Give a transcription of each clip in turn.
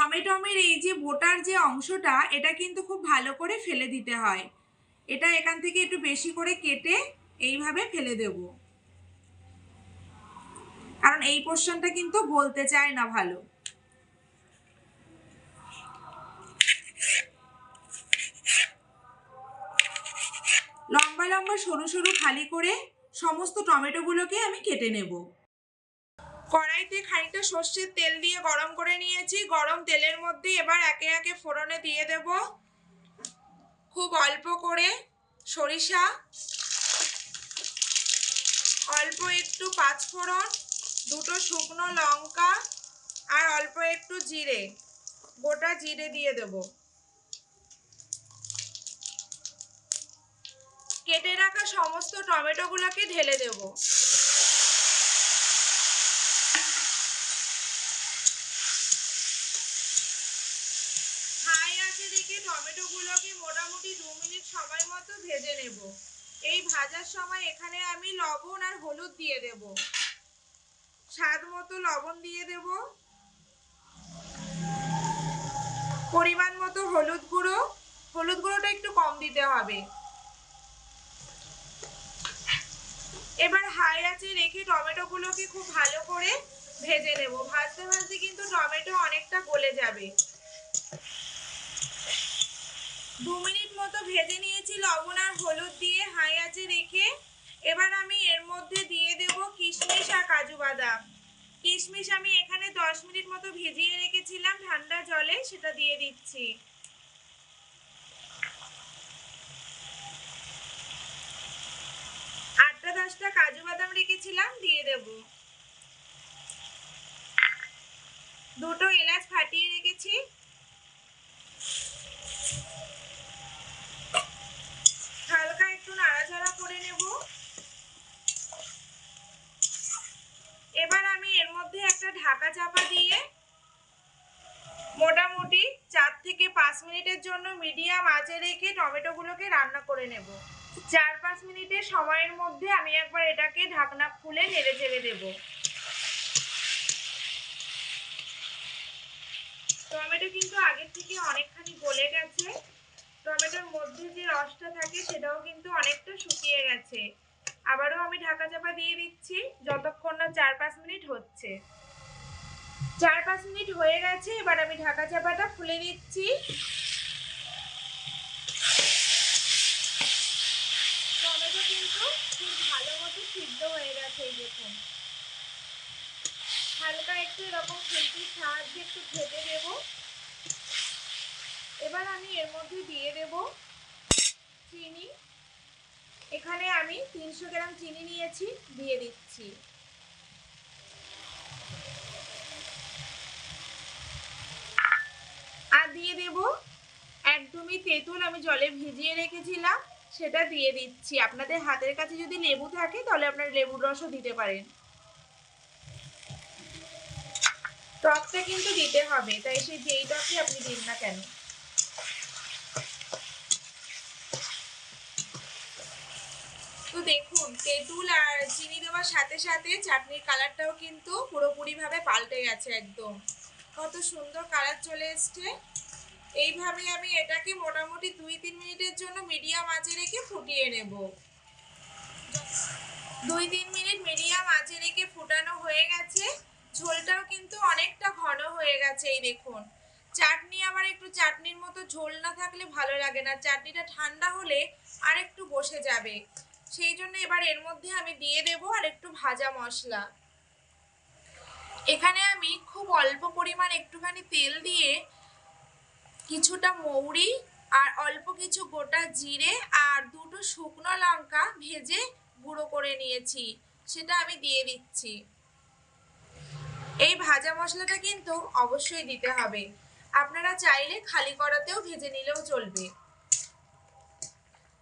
টমেটমের এই যে বোটার যে অংশটা, এটা কিন্তু খুব ভালো করে ফেলে দিতে হয়। এটা এখান থেকে একটু বেশি করে কেটে এইভাবে ফেলে দেব। কারণ এই পোর্শনটা কিন্তু গলতে চায় না ভালো। লম্বা লম্বা সরু সরু খালি করে সমস্ত টমেটোগুলোকে আমি কেটে নেব। কড়াইতে খানিকটা সর্ষের তেল দিয়ে গরম করে নিয়েছি। গরম তেলের মধ্যে এবার একে একে ফোড়নে দিয়ে দেব। খুব অল্প করে সরিষা। অল্প একটু পাঁচফোড়ন, দুটো শুকনো লঙ্কা, আর অল্প একটু জিরে। গোটা জিরে দিয়ে দেব। কেটে রাখা সমস্ত টমেটোগুলোকে ঢেলে দেবো। রেখে টমেটোগুলোকে মোটামুটি দু মিনিট সময় মতো ভেজে নেব। এই ভাজার সময় এখানে আমি লবণ আর হলুদ দিয়ে দেব। স্বাদ মতো লবণ দিয়ে দেব। পরিমাণ মতো হলুদ গুঁড়ো। হলুদ গুঁড়োটা একটু কম দিতে হবে। এবার হাই আছে রেখে টমেটোগুলোকে খুব ভালো করে ভেজে নেব। ভাজতে ভাজতে কিন্তু টমেটো অনেকটা গলে যাবে। দু মিনিট মতো ভেজে নিয়েছি লবণ আর হলুদ দিয়ে, হাই আঁচে রেখে। এবার আমি এর মধ্যে দিয়ে দেব কিশমিশ আর কাজু বাদাম। কিশমিশ আমি এখানে দশ মিনিট মতো ভিজিয়ে রেখেছিলাম ঠান্ডা জলে, সেটা দিয়ে দিচ্ছি। আটটা দশটা কাজু বাদাম রেখেছিলাম, দিয়ে দেব। দুটো এলাচ ফাটিয়ে রেখেছি হালকা একটু নাড়াচাড়া করে নেব এবার আমি এর মধ্যে একটা ঢাকা চাপা দিয়ে মোটামুটি চার থেকে পাঁচ মিনিটের জন্য মিডিয়াম আঁচে রেখে টমেটোগুলোকে রান্না করে নেব। চার পাঁচ মিনিটের সময়ের মধ্যে আমি একবার এটাকে ঢাকনা খুলে নেড়ে চেড়ে দেব। টমেটো কিন্তু আগের থেকে অনেকখানি গলে গেছে। টমেটোর মধ্যে যে রসটা থাকে সেটাও কিন্তু অনেকটা শুকিয়ে গেছে। আবারও আমি ঢাকা চাপা দিয়ে দিচ্ছি, যতক্ষণ না চার পাঁচ মিনিট হচ্ছে। চার পাঁচ মিনিট হয়ে গেছে, এবার আমি ঢাকা চাপাটা খুলে দিচ্ছি টমেটো কিন্তু খুব ভালো মতো সিদ্ধ হয়ে গেছে এই দেখুন। হালকা একটু এরকম খুন্তির সাহায্যে একটু ভেজে দেবো এবার আমি এর মধ্যে দিয়ে দেব চিনি। এখানে আমি তিনশো গ্রাম চিনি নিয়েছি, দিয়ে দিচ্ছি আর দিয়ে দেব একদমই তেঁতুল আমি জলে ভিজিয়ে রেখেছিলাম, সেটা দিয়ে দিচ্ছি। আপনাদের হাতের কাছে যদি লেবু থাকে, তাহলে আপনারা লেবুর রসও দিতে পারেন। টকটা কিন্তু দিতে হবে, তাই সে যেই টকই আপনি দিন না কেন। তো দেখুন, তেঁতুল আর চিনি দেওয়ার সাথে সাথে চাটনির কালারটাও কিন্তু পুরোপুরিভাবে পাল্টে গেছে একদম। কত সুন্দর কালার চলে এসছে। এইভাবে আমি এটাকে মোটামুটি দুই তিন মিনিটের জন্য মিডিয়াম আঁচে রেখে ফুটিয়ে নেব। দুই তিন মিনিট মিডিয়াম আঁচে রেখে ফুটানো হয়ে গেছে। ঝোলটাও কিন্তু অনেকটা ঘন হয়ে গেছে, এই দেখুন। চাটনি আবার একটু চাটনির মতো ঝোল না থাকলে ভালো লাগে না। চাটনিটা ঠান্ডা হলে আর একটু বসে যাবে। সেই জন্য এবার এর মধ্যে আমি দিয়ে দেব আর একটু ভাজা মশলা। এখানে আমি খুব অল্প পরিমাণ একটুখানি তেল দিয়ে কিছুটা মৌরি আর অল্প কিছু গোটা জিরে আর দুটো শুকনো লঙ্কা ভেজে গুঁড়ো করে নিয়েছি, সেটা আমি দিয়ে দিচ্ছি। এই ভাজা মশলাটা কিন্তু অবশ্যই দিতে হবে। আপনারা চাইলে খালি করাতেও ভেজে নিলেও চলবে।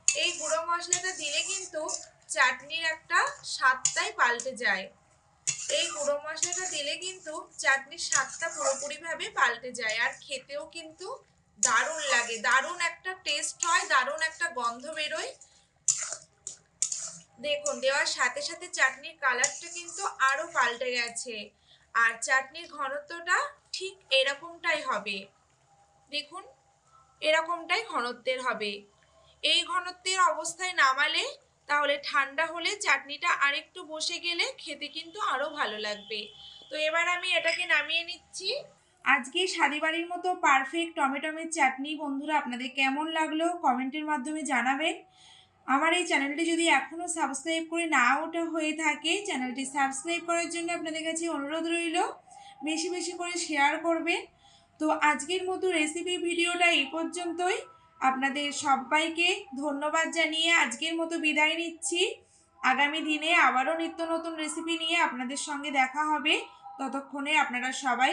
এই গুঁড়ো মশলাটা দিলে কিন্তু চাটনির একটা স্বাদটাই পাল্টে যায়। এই গুঁড়ো মশলাটা দিলে কিন্তু চাটনির স্বাদটা পুরোপুরিভাবে পাল্টে যায় আর খেতেও কিন্তু দারুণ লাগে। দারুণ একটা টেস্ট হয়, দারুণ একটা গন্ধ বেরোয়। দেখুন, দেওয়ার সাথে সাথে চাটনির কালারটা কিন্তু আরও পাল্টে গেছে। আর চাটনির ঘনত্বটা ঠিক এরকমটাই হবে। দেখুন, এরকমটাই ঘনত্বের হবে। এই ঘনত্বের অবস্থায় নামালে, তাহলে ঠান্ডা হলে চাটনিটা আরেকটু বসে গেলে খেতে কিন্তু আরও ভালো লাগবে। তো এবার আমি এটাকে নামিয়ে নিচ্ছি। আজকে শাদিবাড়ির মতো পারফেক্ট টমেটোমের চাটনি। বন্ধুরা, আপনাদের কেমন লাগল কমেন্টের মাধ্যমে জানাবেন। আমার এই চ্যানেলটি যদি এখনও সাবস্ক্রাইব করে না ওঠা হয়ে থাকে, চ্যানেলটি সাবস্ক্রাইব করার জন্য আপনাদের কাছে অনুরোধ রইল, বেশি বেশি করে শেয়ার করবেন। তো আজকের মতো রেসিপি ভিডিওটা এই পর্যন্তই। আপনাদের সবাইকে ধন্যবাদ জানিয়ে আজকের মতো বিদায় নিচ্ছি। আগামী দিনে আবারও নিত্য নতুন রেসিপি নিয়ে আপনাদের সঙ্গে দেখা হবে। ততক্ষণে আপনারা সবাই